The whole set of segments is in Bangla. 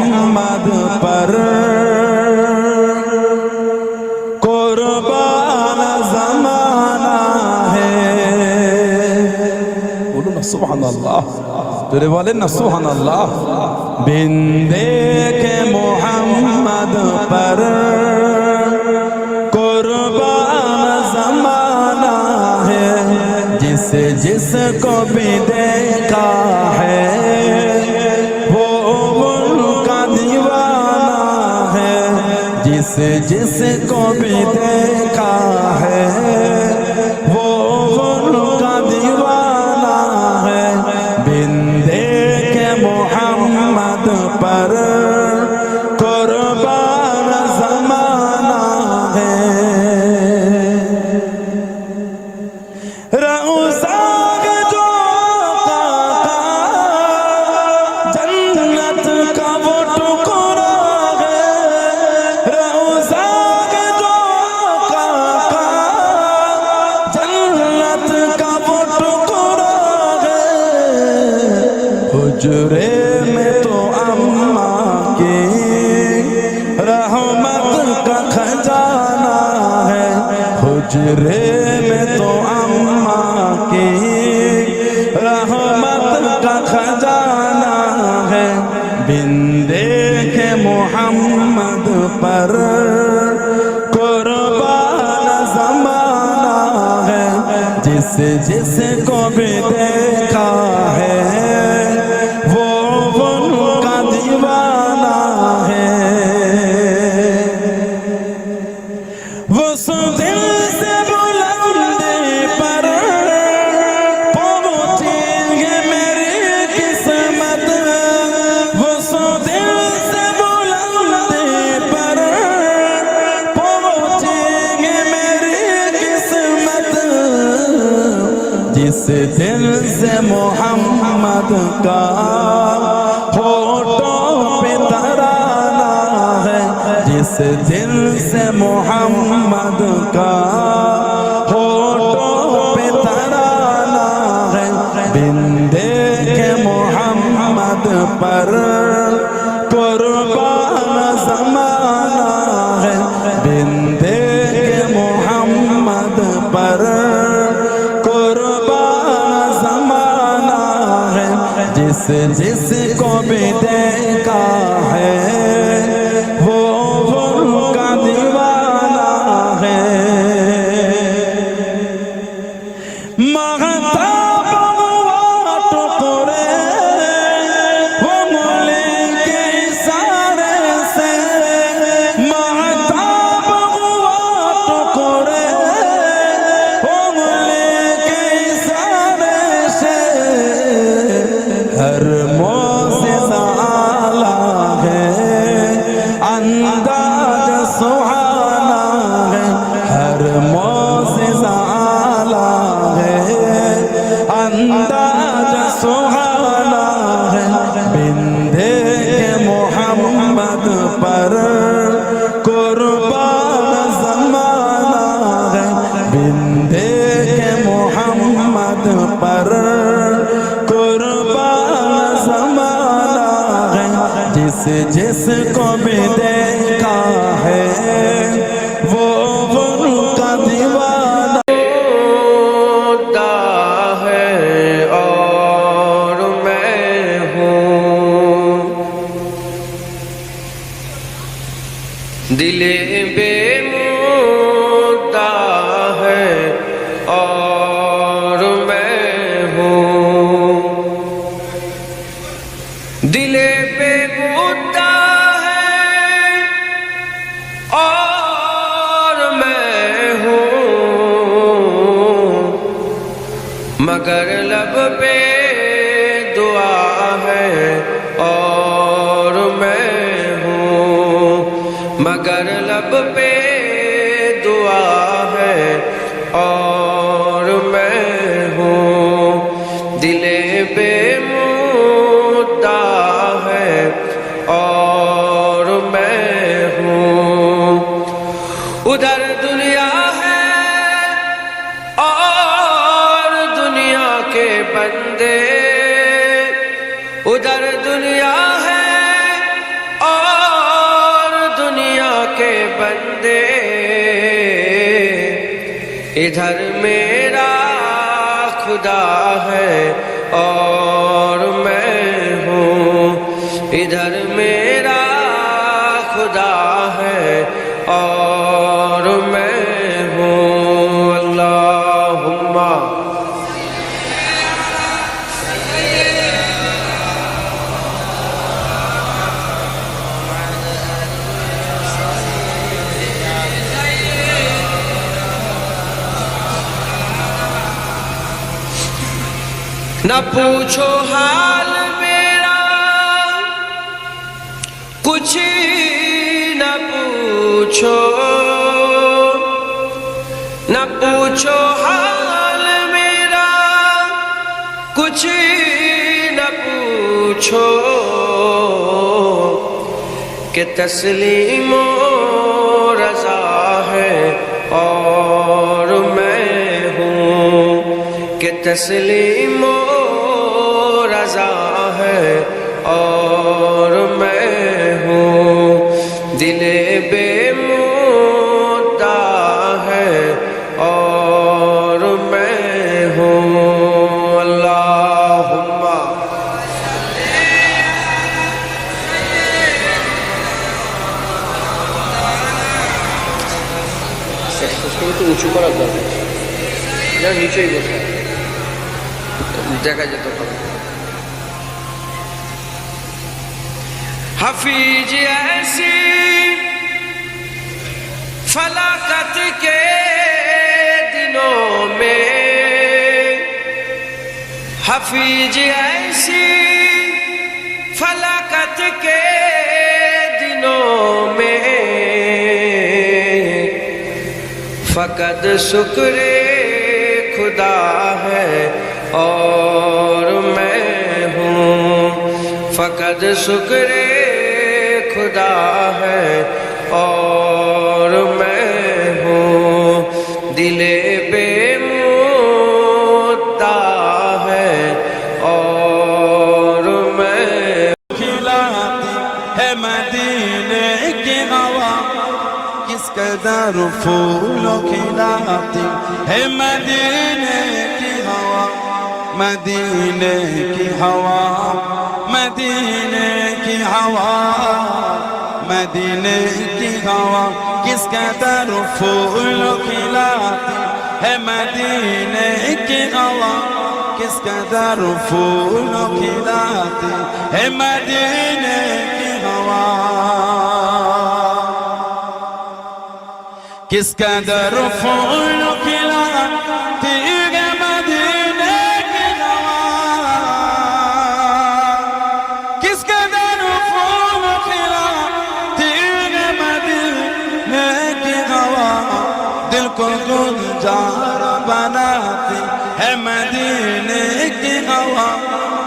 احمد پر قربان زمانہ ہے۔ بولو نا، سبحان اللہ۔ تیرے والے نا، سبحان اللہ۔ بندے کے محمد پر قربان زمانہ ہے۔ جس جس کو بھی دیکھا जिस जिसको भी देखा है حجرے میں تو اماں کی رحمت کا خزانہ ہے۔ حجرے میں تو اماں کی رحمت کا خزانہ ہے۔ بندے کے محمد پر جس جس کو بھی دیکھا ہے۔ जिस दिल से मोहम्मद का फोटो पे तराना है जिस दिल से मोहम्मद का जिस जिस को भी देखा है जिस जिस को भी देखा है वो مگر لب پہ دعا ہے اور میں ہوں۔ مگر لب پہ دعا ہے اور میں ہوں۔ دل پہ موتا ہے اور میں ہوں۔ ادھر دنیا ادھر میرا خدا ہے۔ نہ پوچھو حال میرا، کچھ نہ پوچھو نہ پوچھو حال میرا، کچھ نہ پوچھو کہ تسلیم و رضا ہے اور میں ہوں، کہ تسلیم و একটু উঁচু করার দরকার যা নিচেই বসে দেখা যেত হাফিজ ऐसी फलाकत के दिनों में हफीज ऐसी फलाकत के فقط شکر خدا ہے اور میں ہوں فقط شکر خدا ہے اور میں ہوں دل بے مدینے کی ہوا खिलाती है मदीने की हवा किस कदर फूलों खिलाती है मदीने की हवा मदीने की हवा मदीने की हवा मदीने की हवा किस कदर फूलों खिलाती है मदीने की हवा किस कदर फूलों खिलाती है मदीने की हवा किस कदर फूल खिलाती है मदीने की हवा किस कदर फूल खिलाती है मदीने की हवा दिल को गुलजार बनाती है मदीने की हवा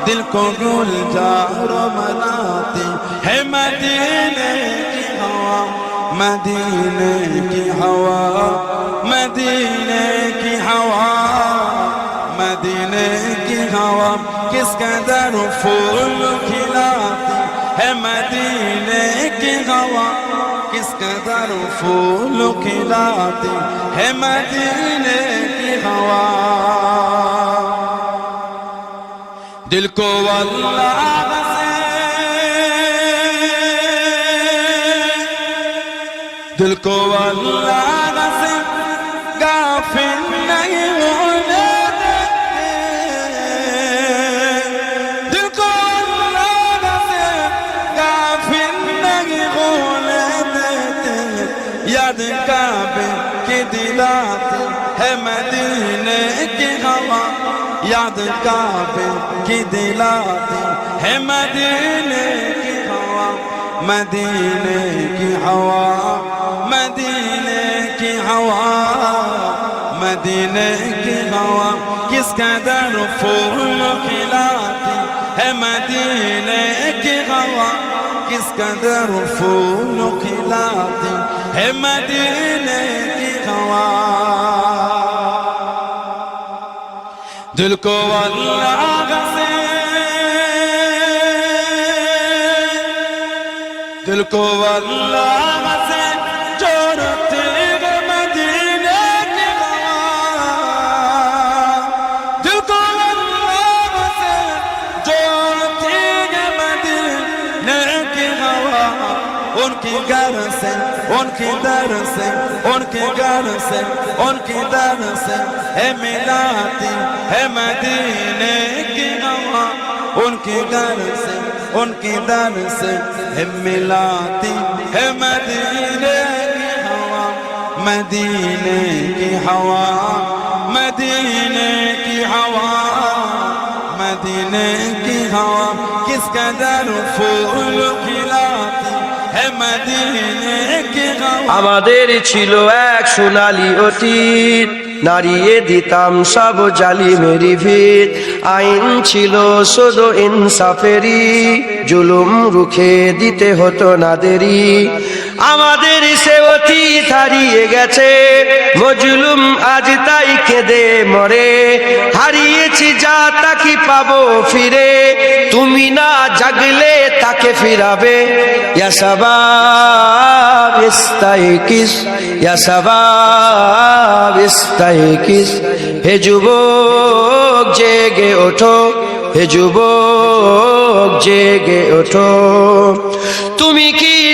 दिल को गुलजार बनाती है मदीने की हवा مدینے کی ہوا مدینے کی ہوا مدینے کی ہوا کس قدر پھول کھلاتی ہے مدینے کی ہوا کس قدر پھول کھلاتی ہے مدینے کی ہوا دل کو اللہ दिल को अल्लाह से गाफिल नहीं होने देते दिल को अल्लाह से गाफिल नहीं होने देते याद काबे की दिलाती है मदीने की हवा याद काबे की दिलाती है मदीने की हवा मदीने की हवा مدينة کی ہوا مدینے کی ہوا کس قدر پھول کھلاتی ہے مدینے کی ہوا کس قدر پھول کھلاتی ہے مدینے کی ہوا دل کو اللہ سے دل کو اللہ on quedarse, on quedarse, on quedarse, on quedarse, Emirati, Emadine, Kinawa, on quedarse, on quedarse, Emirati, Emadine, Kinawa, Madine ki hawa, Madine ki hawa, Madine ki hawa, kis kadar ful khilati আমাদের ছিল এক সোনালি অতীত। নারিয়ে দিতাম সব জালি মেরি ভিত। আইন ছিল শুধু ইনসাফেরি জুলুম রুখে দিতে হতো না দেরি আমাদের সে অতীত হারিয়ে গেছে। মজলুম আজ তাই কেঁদে মরে। হারিয়েছি যা তাকে পাবো ফিরে। তুমি না জাগলে তাকে ফিরাবে। ইয়া শাবাব ইস্তাইকিস ইয়া শাবাব ইস্তাইকিস হে যুবক, জেগে ওঠো। হে যুবক, জেগে ওঠো। তুমি কি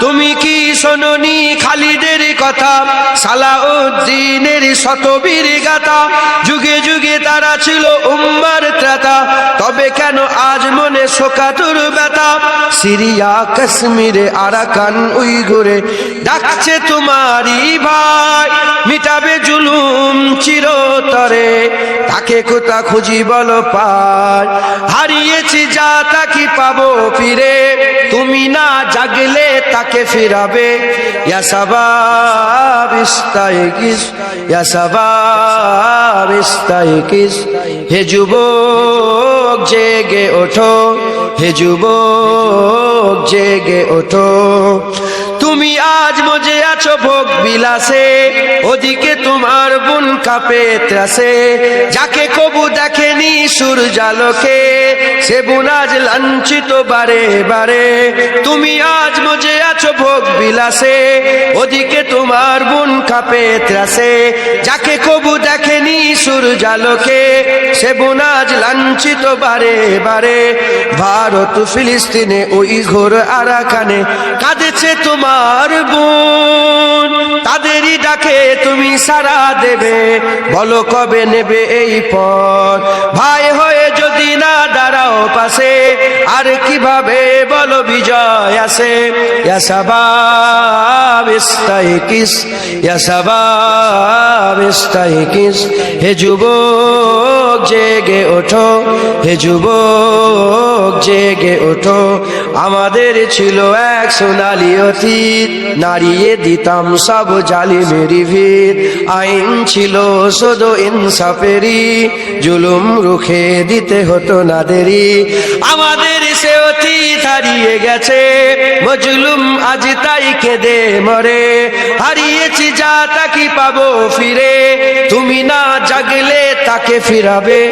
তুমি কি শোনি খালিদের কথা? সালাউদ্দিনের শতবীর গাথা। যুগে যুগে তারা ছিল উম্মার ত্রাতা। তবে কেন আজ মনে শোকাতুর ব্যথা? সিরিয়া, কাশ্মীরে, আরাকান উইগুরে ডাকছে তোমারই ভাই। মিটাবে জুলুম চিরতরে। তাকে কোথা খুঁজি বলো পাই। হারিয়েছি যা তাকে পাবো ফিরে? তুমি না জাগলে তাকে ফিরাবে। হে যুবক, জেগে ওঠো। হে যুবক, জেগে ওঠো। তুমি আজ মজে আছো ভোগ বিলাসে, ওদিকে তোমার বুন কাপে ত্রাসে। যাকে কবু দেখেনি সূর্যালোকে সে বুন আজ লাঞ্ছিত বারে বারে। তুমি আজ মজে আছো ভোগ বিলাসে, ওদিকে তোমার বুন কাপে ত্রাসে। যাকে কবু দেখেনি সূর্যালোকে সে বুন আজ লাঞ্ছিত বারে বারে। ভারত ফিলিস্তিনে ওই ঘোর আরাকানে কাঁদেছে তোমার বোন। তাদেরই ডাকে তুমি সারা দেবে, বলো কবে নেবে এই পথ? ভাই হয়ে যদি পাশে, আর কীভাবে বলো বিজয় আসে? হে যুবক, জেগে ওঠো, হে যুবক, জেগে ওঠো। আমাদের ছিল এক সোনালি অতীত, নাড়িয়ে দিতাম সব জালি মেরি ভিত। আইন ছিল শুধু ইনসাফেরি জুলুম রুখে দিতে হতো না দেরি আমাদের সে অতীত হারিয়ে গেছে। মজলুম আজ তাই কেঁদে মরে। হারিয়েছি যা তাকে পাবো ফিরে। তুমি না জাগলে তাকে ফিরাবে।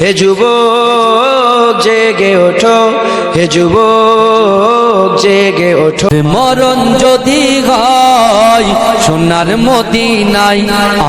হে যুবক, জেগে ওঠো। হে যুবক, জেগে ওঠো। মরণ যদি হয়, সোনার মদিনাই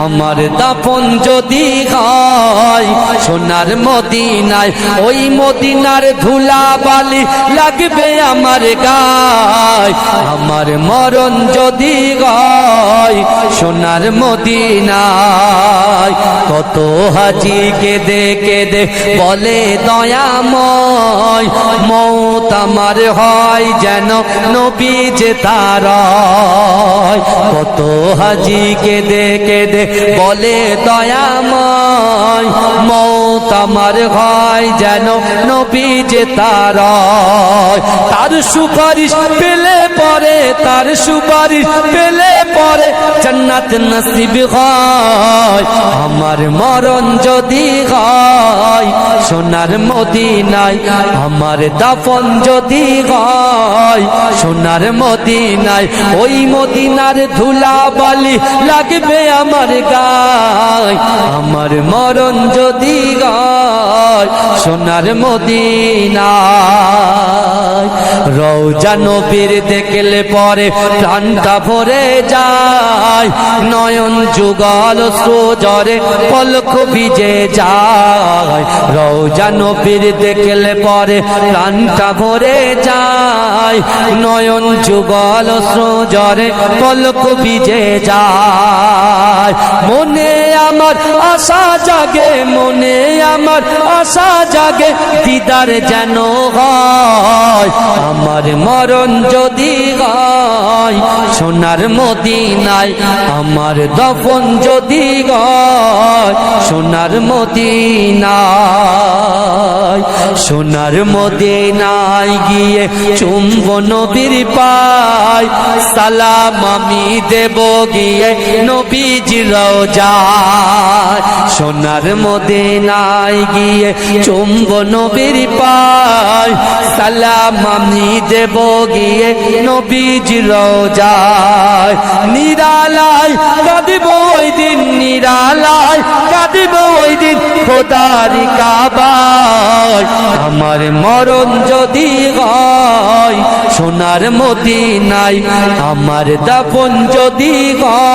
আমার দাপন যদি হয়, সোনার মদিনায়, ওই মদিনার ধুলা বালি লাগবে আমার গায়। আমার মরণ যদি হয় সোনার মদিনায়, কত হাজি কেঁদে কেঁদে বলে দয়াময়। মৌত আমার হয় যেন নবী যে তার কত হাজি কেঁদে কেঁদে বলে দয়াময়। মৌত আমার হয় যেন নবী যে তার তার সুপারিশ পেলে পরে, তার সুপারিশ পেলে পরে জান্নাত নসিব হয়। আমার মরণ যদি হয়, সোনার মদিনায় আমার দাফন যদি হয়, সোনার মদিনায় ওই মদিনার ধুলা বালি লাগবে আমার গায়। আমার মরণ যদি গায়, সোনার মদিনায়। রৌজা নবীর দেখলে পরে প্রাণটা ভরে যায়। নয়ন যুগল সোজরে পলক ভিজে যায়। রৌজা নবীর দেখলে পরে প্রাণটা ভরে যায়। নয়ন যুগল সোজরে পলক ভিজে যায়। মনে আমার আশা জাগে, মনে আমার আশা জাগে, দিদার যেন হয়। আমার মরণ যদি হয়, সোনার মদিনায় আমার দফন যদি হয়, সোনার মদিনায় সোনার মদিনায় গিয়ে চুম্ব নবীর পায়, সালাম আমি দেব গিয়ে। নবীজির যায় সোনার মদিনায় গিয়ে চুম্ব নবীর পায়। সালাম আমি দেব গিয়ে নবীজির যায় নিরালায় কাঁদিব ওই দিন, নিরালায় কাঁদিব ওই দিন খোদারি কাবায়। আমার মরণ যদি হয়, সোনার মদিনায় আমার দাপন যদি হয়